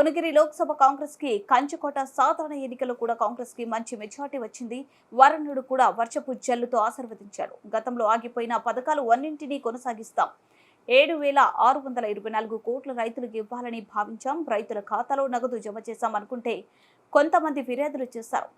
భువనగిరి లోక్సభ కాంగ్రెస్కి కంచుకోట సాధారణ ఎన్నికల్లో కూడా కాంగ్రెస్కి మంచి మెజార్టీ వచ్చింది. వరుణుడు కూడా వర్షపు జల్లుతో ఆశీర్వదించాడు. గతంలో ఆగిపోయిన పథకాలు అన్నింటినీ కొనసాగిస్తాం. ఏడు వేల ఆరు వందల ఇరవై నాలుగు కోట్ల రైతులకు ఇవ్వాలని భావించాం. రైతుల ఖాతాలో నగదు జమ చేశాం అనుకుంటే కొంతమంది ఫిర్యాదులు చేశారు.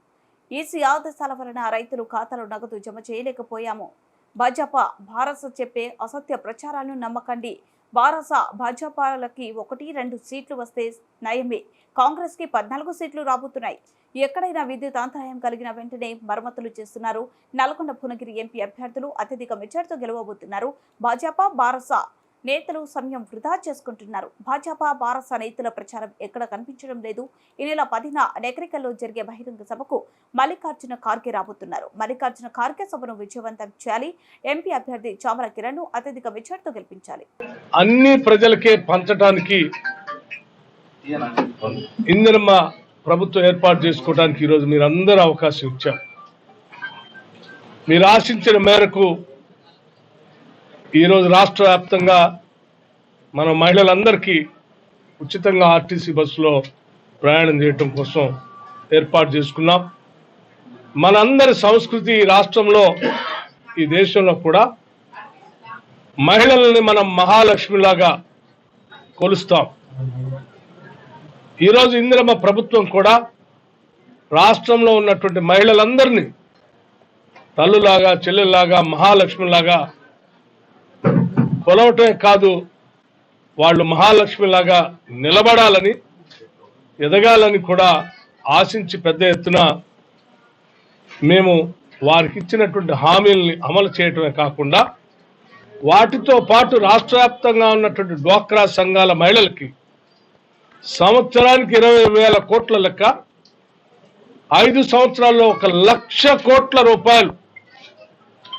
ఈసీ ఆదేశాల వలన రైతులు ఖాతాలో నగదు జమ చేయలేకపోయాము. భాజపా భారత్ చెప్పే అసత్య ప్రచారాలను నమ్మకండి. భారస భాజపాలకి ఒకటి రెండు సీట్లు వస్తే నయమే. కాంగ్రెస్కి పద్నాలుగు సీట్లు రాబోతున్నాయి. ఎక్కడైనా విద్యుత్ అంతరాయం కలిగిన వెంటనే మరమ్మతులు చేస్తున్నారు. నల్గొండ భువనగిరి ఎంపీ అభ్యర్థులు అత్యధిక మెజార్టీతో గెలవబోతున్నారు. భాజపా బారసా నేతలు సమయం వృధా చేసుకుంటున్నారు. భాజపా భారస నేతల ప్రచారం ఎక్కడ కనిపించడం లేదు. ఈ నెల పదిన నెగరికల్లో జరిగే బహిరంగ సభకు మల్లికార్జున ఖార్గే రాబోతున్నారు. మల్లికార్జున ఖార్గే సభను విజయవంతం చేయాలి. ఎంపీ అభ్యర్థి చామల కిరణ్ను అత్యధిక మెజార్టీతో గెలిపించాలి. అన్ని ప్రజలకే పంచటానికి ఇందిరమ్మ ప్రభుత్వం ఏర్పాటు చేసుకోవడానికి ఈరోజు మీరు అందరూ అవకాశం ఇచ్చారు. మీరు ఆశించిన మేరకు ఈరోజు రాష్ట్ర వ్యాప్తంగా మన మహిళలందరికీ ఉచితంగా ఆర్టీసీ బస్సులో ప్రయాణం చేయటం కోసం ఏర్పాటు చేసుకున్నాం. మనందరి సంస్కృతి రాష్ట్రంలో ఈ దేశంలో కూడా మహిళల్ని మనం మహాలక్ష్మిలాగా కొలుస్తాం. ఈరోజు ఇందిరమ్మ ప్రభుత్వం కూడా రాష్ట్రంలో ఉన్నటువంటి మహిళలందరినీ తల్లులాగా చెల్లెల్లాగా మహాలక్ష్మిలాగా కొలవటమే కాదు వాళ్ళు మహాలక్ష్మిలాగా నిలబడాలని ఎదగాలని కూడా ఆశించి పెద్ద ఎత్తున మేము వారికి ఇచ్చినటువంటి హామీల్ని అమలు చేయటమే కాకుండా వాటితో పాటు రాష్ట్ర వ్యాప్తంగా ఉన్నటువంటి డ్వాక్రా సంఘాల మహిళలకి సంవత్సరానికి ఇరవై వేల కోట్ల లెక్క ఐదు సంవత్సరాల్లో ఒక లక్ష కోట్ల రూపాయలు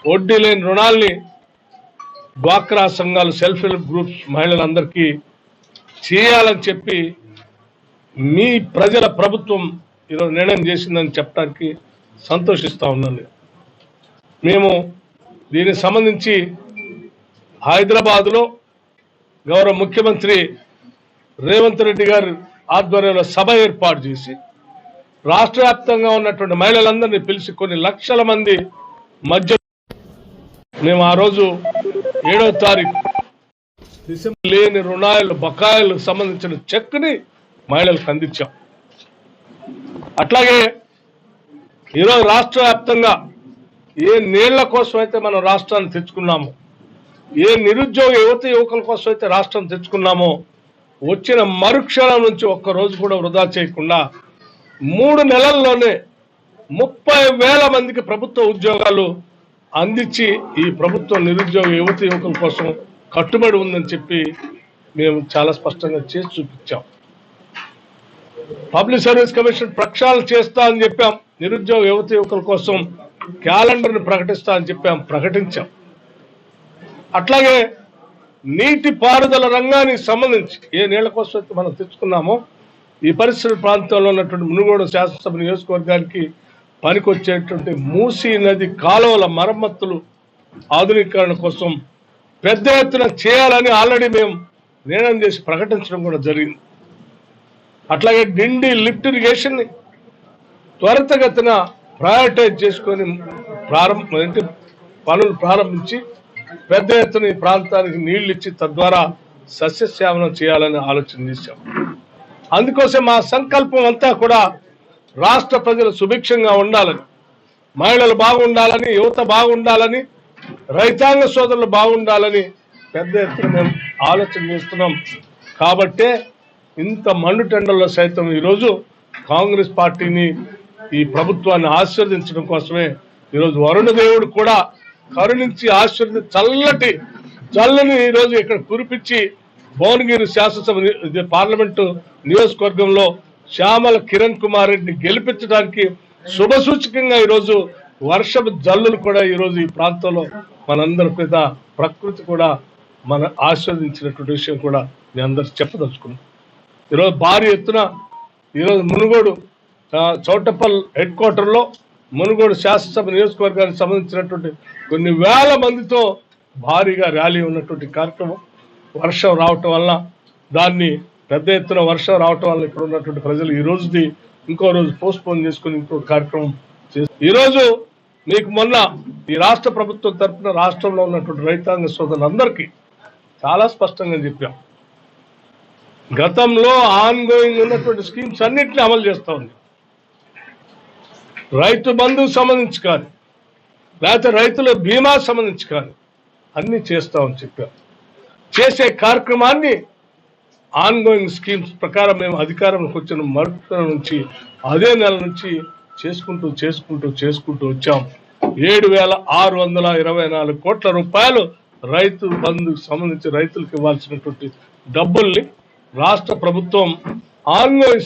వడ్డీ లేని రుణాల్ని డ్వాక్రా సంఘాలు సెల్ఫ్ హెల్ప్ గ్రూప్స్ మహిళలందరికీ చేయాలని చెప్పి మీ ప్రజల ప్రభుత్వం ఈరోజు నిర్ణయం చేసిందని చెప్పడానికి సంతోషిస్తూ ఉన్నాను. మేము దీనికి సంబంధించి హైదరాబాద్లో గౌరవ ముఖ్యమంత్రి రేవంత్ రెడ్డి గారి ఆధ్వర్యంలో సభ ఏర్పాటు చేసి రాష్ట్ర వ్యాప్తంగా ఉన్నటువంటి మహిళలందరినీ పిలిచి కొన్ని లక్షల మంది మధ్య మేము ఆ రోజు ఏడవ తారీఖు. డిసెంబర్ లేని రుణాలు బకాయిలకు సంబంధించిన చెక్ని మహిళలకు అందించాం. అట్లాగే ఈరోజు రాష్ట్ర వ్యాప్తంగా ఏ నీళ్ళ కోసం అయితే మనం రాష్ట్రాన్ని తెచ్చుకున్నామో ఏ నిరుద్యోగ యువత యువకుల కోసం అయితే రాష్ట్రం తెచ్చుకున్నామో వచ్చిన మరుక్షణం నుంచి ఒక్క రోజు కూడా వృధా చేయకుండా మూడు నెలల్లోనే ముప్పై వేల మందికి ప్రభుత్వ ఉద్యోగాలు అందించి ఈ ప్రభుత్వం నిరుద్యోగ యువత యువకుల కోసం కట్టుబడి ఉందని చెప్పి మేము చాలా స్పష్టంగా చేసి చూపించాం. పబ్లిక్ సర్వీస్ కమిషన్ ప్రక్షాళన చేస్తా అని చెప్పాం. నిరుద్యోగ యువత యువకుల కోసం క్యాలెండర్ని ప్రకటిస్తా అని చెప్పాం ప్రకటించాం. అట్లాగే నీటి పారుదల రంగానికి సంబంధించి ఏ నీళ్ళ కోసం అయితే మనం తెచ్చుకున్నామో ఈ పరిసర ప్రాంతంలో ఉన్నటువంటి మునుగోడు శాసనసభ నియోజకవర్గానికి పనికొచ్చేటువంటి మూసీ నది కాలువల మరమ్మతులు ఆధునీకరణ కోసం పెద్ద ఎత్తున చేయాలని ఆల్రెడీ మేము నిర్ణయం చేసి ప్రకటించడం కూడా జరిగింది. అట్లాగే డిండి లిఫ్ట్ ఇరిగేషన్ని త్వరితగతిన ప్రయారిటైజ్ చేసుకొని ప్రారంభ ఏంటి పనులు ప్రారంభించి పెద్ద ఎత్తున ఈ ప్రాంతానికి నీళ్ళు ఇచ్చి తద్వారా సస్యశ్యామలం చేయాలని ఆలోచన చేశాం. అందుకోసం మా సంకల్పం అంతా కూడా రాష్ట్ర ప్రజలు సుభిక్షంగా ఉండాలని మహిళలు బాగుండాలని యువత బాగుండాలని రైతాంగ సోదరులు బాగుండాలని పెద్ద ఎత్తున మేము ఆలోచన చేస్తున్నాం. కాబట్టే ఇంత మండుటెండల్లో సైతం ఈరోజు కాంగ్రెస్ పార్టీని ఈ ప్రభుత్వాన్ని ఆశీర్వదించడం కోసమే ఈరోజు వరుణ దేవుడు కూడా కరుణించి ఆశీర్వది చల్లటి చల్లని ఈరోజు ఇక్కడ కురిపించి భువనగిరి శాసనసభ ని- పార్లమెంటు నియోజకవర్గంలో శ్యామల కిరణ్ కుమార్ రెడ్డిని గెలిపించడానికి శుభసూచకంగా ఈరోజు వర్షపు జల్లులు కూడా ఈరోజు ఈ ప్రాంతంలో మనందరి మీద ప్రకృతి కూడా మన ఆస్వాదించినటువంటి విషయం కూడా మీ అందరు చెప్పదలుచుకున్నాం. ఈరోజు భారీ ఎత్తున ఈరోజు మునుగోడు ఆ, చౌటప్పల్ హెడ్ క్వార్టర్లో మునుగోడు శాసనసభ నియోజకవర్గానికి సంబంధించినటువంటి కొన్ని వేల మందితో భారీగా ర్యాలీ ఉన్నటువంటి కార్యక్రమం. వర్షం రావటం వల్ల దాన్ని పెద్ద ఎత్తున వర్షం రావటం వల్ల ఇక్కడ ఉన్నటువంటి ప్రజలు ఈ రోజుది ఇంకో రోజు పోస్ట్ పోన్ చేసుకుని ఇంకో కార్యక్రమం చేస్తారు ఈరోజు మీకు మొన్న ఈ రాష్ట్ర ప్రభుత్వం తరఫున రాష్ట్రంలో ఉన్నటువంటి రైతాంగ సోదరులందరికీ చాలా స్పష్టంగా చెప్పాం. గతంలో ఆన్ గోయింగ్ ఉన్నటువంటి స్కీమ్స్ అన్నింటినీ అమలు చేస్తా ఉంది. రైతు బంధువు సంబంధించి కానీ లేకపోతే రైతుల బీమా సంబంధించి కానీ అన్ని చేస్తామని చెప్పాం. చేసే కార్యక్రమాన్ని ఆన్గోయింగ్ స్కీమ్స్ ప్రకారం మేము అధికారంలోకి వచ్చిన మరుపుల నుంచి అదే నెల నుంచి చేసుకుంటూ చేసుకుంటూ చేసుకుంటూ వచ్చాం. ఏడు వేల ఆరు వందల ఇరవై నాలుగు కోట్ల రూపాయలు రైతు బంధుకు సంబంధించి రైతులకు ఇవ్వాల్సినటువంటి డబ్బుల్ని రాష్ట్ర ప్రభుత్వం ఆన్లైన్